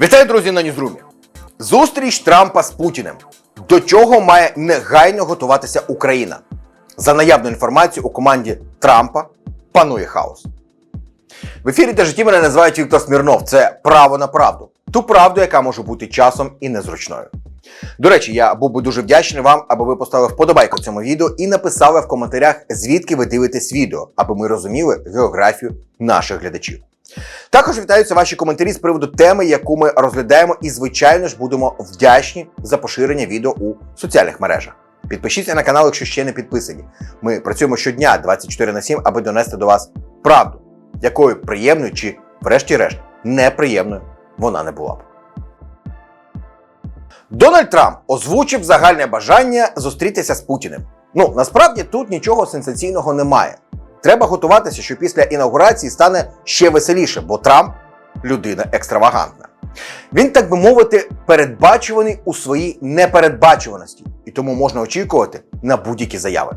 Вітаю, друзі, на Ньюзрумі. Зустріч Трампа з Путіним. До чого має негайно готуватися Україна? За наявною інформацією у команді Трампа панує хаос. В ефірі та житті мене називають Віктор Смірнов. Це право на правду. Ту правду, яка може бути часом і незручною. До речі, я був би дуже вдячний вам, аби ви поставили вподобайку цьому відео і написали в коментарях, звідки ви дивитесь відео, аби ми розуміли географію наших глядачів. Також вітаються ваші коментарі з приводу теми, яку ми розглядаємо, і, звичайно ж, будемо вдячні за поширення відео у соціальних мережах. Підпишіться на канал, якщо ще не підписані. Ми працюємо щодня 24 на 7, аби донести до вас правду, якою приємною чи, врешті-решт, неприємною вона не була б. Дональд Трамп озвучив загальне бажання зустрітися з Путіним. Ну насправді тут нічого сенсаційного немає. Треба готуватися, що після інаугурації стане ще веселіше, бо Трамп людина екстравагантна. Він, так би мовити, передбачуваний у своїй непередбачуваності, і тому можна очікувати на будь-які заяви.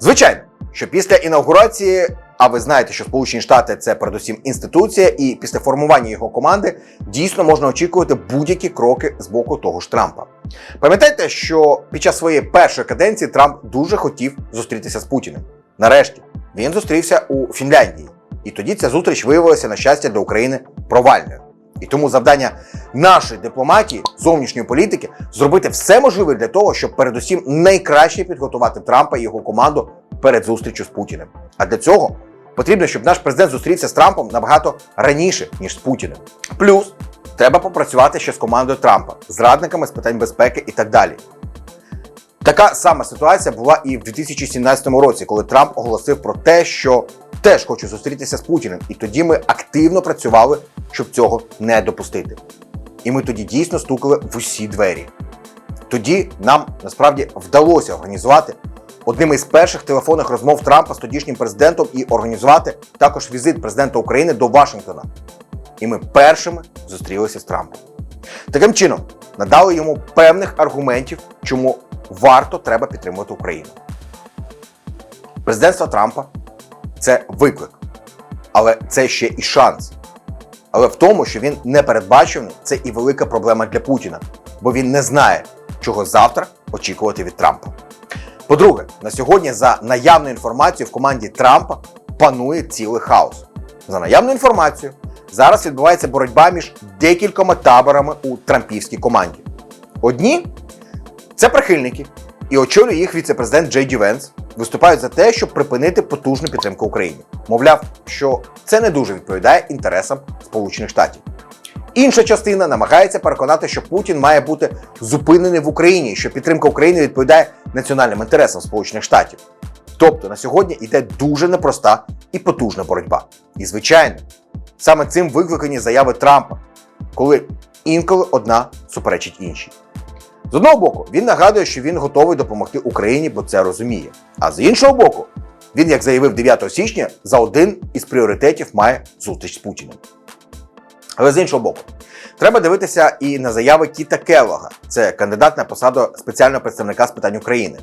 Звичайно, що після інаугурації, а ви знаєте, що Сполучені Штати це передусім інституція, і після формування його команди дійсно можна очікувати будь-які кроки з боку того ж Трампа. Пам'ятайте, що під час своєї першої каденції Трамп дуже хотів зустрітися з Путіним. Нарешті він зустрівся у Фінляндії, і тоді ця зустріч виявилася на щастя для України провальною. І тому завдання нашої дипломатії, зовнішньої політики, зробити все можливе для того, щоб передусім найкраще підготувати Трампа і його команду перед зустрічю з Путіним. А для цього потрібно, щоб наш президент зустрівся з Трампом набагато раніше, ніж з Путіним. Плюс треба попрацювати ще з командою Трампа, з радниками з питань безпеки і так далі. Така сама ситуація була і в 2017 році, коли Трамп оголосив про те, що теж хоче зустрітися з Путіним. І тоді ми активно працювали, щоб цього не допустити. І ми тоді дійсно стукали в усі двері. Тоді нам насправді вдалося організувати одним із перших телефонних розмов Трампа з тодішнім президентом і організувати також візит президента України до Вашингтона. І ми першими зустрілися з Трампом. Таким чином, надали йому певних аргументів, чому варто треба підтримувати Україну. Президентство Трампа це виклик, але це ще і шанс. Але в тому, що він непередбачений, це і велика проблема для Путіна, бо він не знає, чого завтра очікувати від Трампа. По-друге, на сьогодні за наявною інформацією в команді Трампа панує цілий хаос. За наявною інформацією, зараз відбувається боротьба між декількома таборами у трампівській команді. Одні це прихильники, і очолює їх віце-президент Джей Ді Венс, виступають за те, щоб припинити потужну підтримку Україні. Мовляв, що це не дуже відповідає інтересам Сполучених Штатів. Інша частина намагається переконати, що Путін має бути зупинений в Україні, що підтримка України відповідає національним інтересам Сполучених Штатів. Тобто на сьогодні йде дуже непроста і потужна боротьба. І звичайно, саме цим викликані заяви Трампа, коли інколи одна суперечить іншій. З одного боку, він нагадує, що він готовий допомогти Україні, бо це розуміє. А з іншого боку, він, як заявив 9 січня, за один із пріоритетів має зустріч з Путіним. Але з іншого боку, треба дивитися і на заяви Кіта Келлога, це кандидат на посаду спеціального представника з питань України.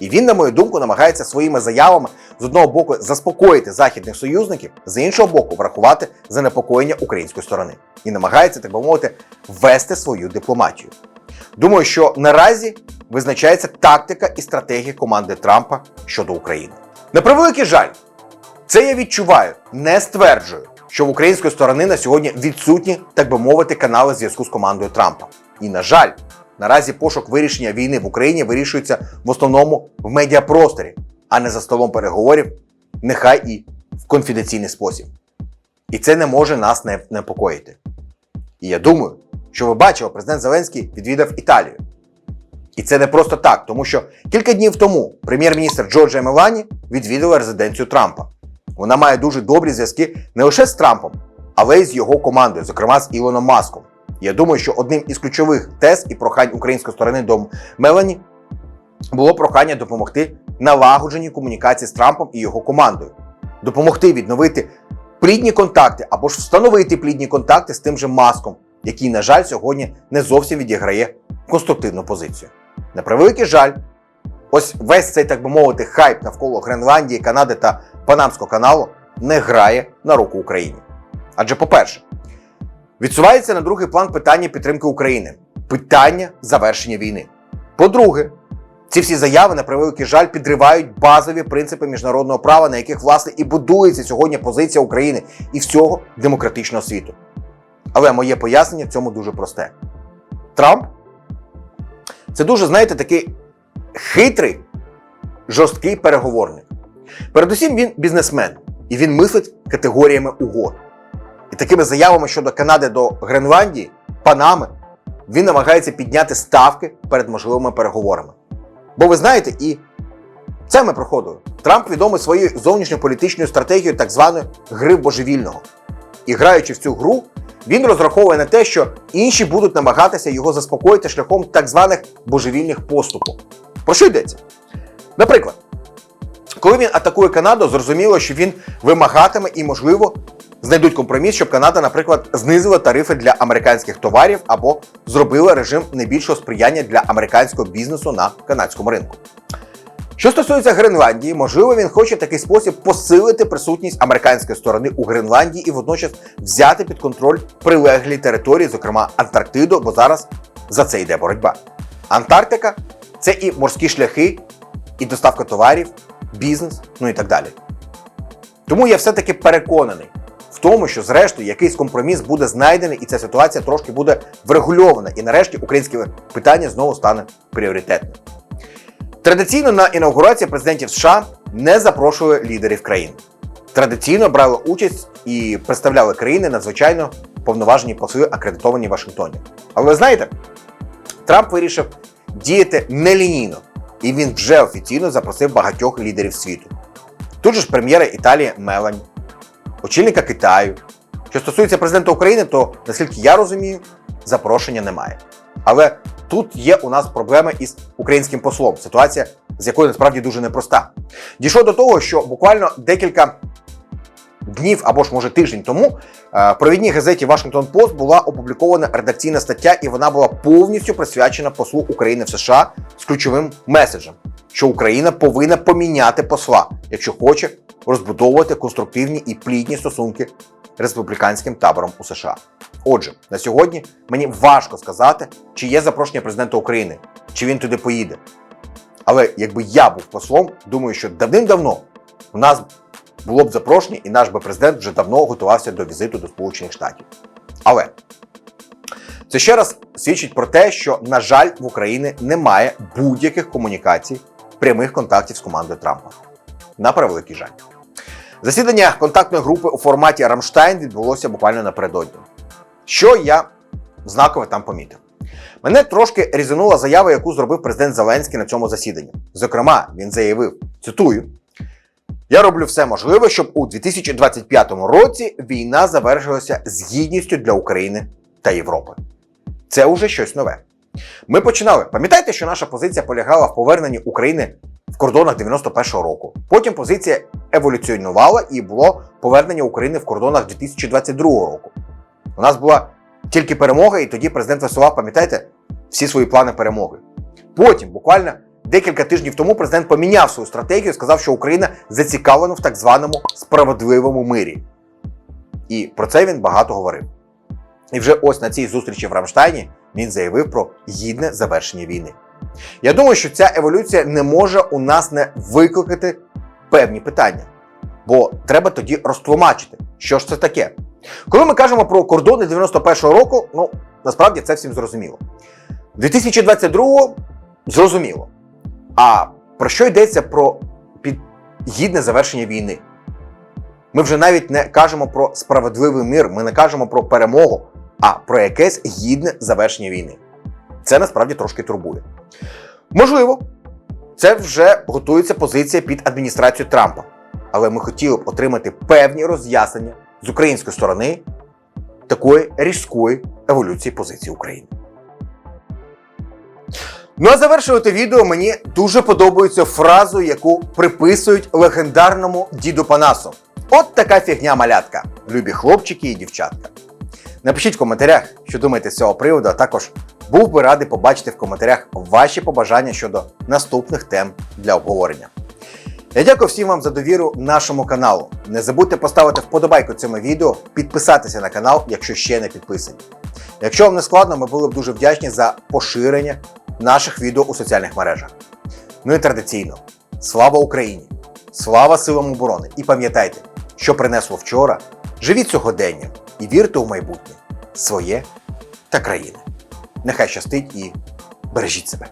І він, на мою думку, намагається своїми заявами з одного боку заспокоїти західних союзників, з іншого боку, врахувати занепокоєння української сторони і намагається, так би мовити, вести свою дипломатію. Думаю, що наразі визначається тактика і стратегія команди Трампа щодо України. На превеликий жаль, це я відчуваю, не стверджую, що в української сторони на сьогодні відсутні, так би мовити, канали зв'язку з командою Трампа. І на жаль, наразі пошук вирішення війни в Україні вирішується в основному в медіапросторі, а не за столом переговорів, нехай і в конфіденційний спосіб. І це не може нас не непокоїти. І я думаю, що ви бачили, президент Зеленський відвідав Італію. І це не просто так, тому що кілька днів тому прем'єр-міністр Джорджа Мелані відвідала резиденцію Трампа. Вона має дуже добрі зв'язки не лише з Трампом, але й з його командою, зокрема з Ілоном Маском. Я думаю, що одним із ключових тез і прохань української сторони до Мелані було прохання допомогти налагодженій комунікації з Трампом і його командою, допомогти відновити плідні контакти або ж встановити плідні контакти з тим же маском, який, на жаль, сьогодні не зовсім відіграє конструктивну позицію. На превеликий жаль, ось весь цей, так би мовити, хайп навколо Гренландії, Канади та Панамського каналу не грає на руку Україні. Адже, по-перше, відсувається на другий план питання підтримки України, питання завершення війни. По-друге, ці всі заяви, на превеликий жаль, підривають базові принципи міжнародного права, на яких власне і будується сьогодні позиція України і всього демократичного світу. Але моє пояснення в цьому дуже просте. Трамп це дуже, знаєте, такий хитрий, жорсткий переговорник. Передусім, він бізнесмен, і він мислить категоріями угод. І такими заявами щодо Канади до Гренландії, Панами, він намагається підняти ставки перед можливими переговорами. Бо ви знаєте, і це ми проходили. Трамп відомий своєю зовнішньополітичною стратегією так званої гри божевільного. І граючи в цю гру, він розраховує на те, що інші будуть намагатися його заспокоїти шляхом так званих божевільних поступок. Про що йдеться? Наприклад, коли він атакує Канаду, зрозуміло, що він вимагатиме і, можливо, знайдуть компроміс, щоб Канада, наприклад, знизила тарифи для американських товарів або зробила режим найбільшого сприяння для американського бізнесу на канадському ринку. Що стосується Гренландії, можливо, він хоче в такий спосіб посилити присутність американської сторони у Гренландії і водночас взяти під контроль прилеглі території, зокрема Антарктиду, бо зараз за це йде боротьба. Антарктика це і морські шляхи, і доставка товарів, бізнес, ну і так далі. Тому я все-таки переконаний в тому, що зрештою якийсь компроміс буде знайдений, і ця ситуація трошки буде врегульована. І нарешті українське питання знову стане пріоритетним. Традиційно на інаугурації президентів США не запрошує лідерів країн. Традиційно брали участь і представляли країни надзвичайно повноважені посли, акредитовані в Вашингтоні. Але ви знаєте, Трамп вирішив діяти нелінійно, і він вже офіційно запросив багатьох лідерів світу. Тут же ж прем'єра Італії Мелані, очільника Китаю. Що стосується президента України, то наскільки я розумію, запрошення немає. Але тут є у нас проблеми із українським послом. Ситуація, з якою насправді дуже непроста. Дійшло до того, що буквально декілька днів або ж може тиждень тому е, в провідній газеті Washington Post була опублікована редакційна стаття, і вона була повністю присвячена послу України в США з ключовим меседжем, що Україна повинна поміняти посла, якщо хоче розбудовувати конструктивні і плідні стосунки республіканським табором у США. Отже, на сьогодні мені важко сказати, чи є запрошення президента України, чи він туди поїде. Але якби я був послом, думаю, що давним-давно у нас було б запрошення, і наш би президент вже давно готувався до візиту до Сполучених Штатів. Але це ще раз свідчить про те, що, на жаль, в Україні немає будь-яких комунікацій, прямих контактів з командою Трампа. На превеликий жаль. Засідання контактної групи у форматі Рамштайн відбулося буквально напередодні. Що я знаково там помітив? Мене трошки різанула заява, яку зробив президент Зеленський на цьому засіданні. Зокрема, він заявив: цитую: я роблю все можливе, щоб у 2025 році війна завершилася з гідністю для України та Європи. Це уже щось нове. Ми починали. Пам'ятаєте, що наша позиція полягала в поверненні України в кордонах 91-го року. Потім позиція еволюціонувала і було повернення України в кордонах 2022 року. У нас була тільки перемога, і тоді президент висував, пам'ятаєте, всі свої плани перемоги. Потім, буквально декілька тижнів тому, президент поміняв свою стратегію, сказав, що Україна зацікавлена в так званому справедливому мирі. І про це він багато говорив. І вже ось на цій зустрічі в Рамштайні він заявив про гідне завершення війни. Я думаю, що ця еволюція не може у нас не викликати певні питання, бо треба тоді розтлумачити, що ж це таке. Коли ми кажемо про кордони 91-го року, ну насправді це всім зрозуміло. 2022-го зрозуміло. А про що йдеться про під гідне завершення війни? Ми вже навіть не кажемо про справедливий мир, ми не кажемо про перемогу, а про якесь гідне завершення війни. Це насправді трошки турбує. Можливо, це вже готується позиція під адміністрацію Трампа. Але ми хотіли б отримати певні роз'яснення з української сторони такої різкої еволюції позиції України. Ну а завершувати відео мені дуже подобається фразу, яку приписують легендарному діду Панасу. От така фігня малятка, любі хлопчики і дівчатка. Напишіть в коментарях, що думаєте з цього приводу, а також був би радий побачити в коментарях ваші побажання щодо наступних тем для обговорення. Я дякую всім вам за довіру нашому каналу. Не забудьте поставити вподобайку цьому відео, підписатися на канал, якщо ще не підписані. Якщо вам не складно, ми були б дуже вдячні за поширення наших відео у соціальних мережах. Ну і традиційно, слава Україні! Слава силам оборони! І пам'ятайте, що принесло вчора, живіть сьогодення і вірте у майбутнє своє та країни. Нехай щастить і бережіть себе.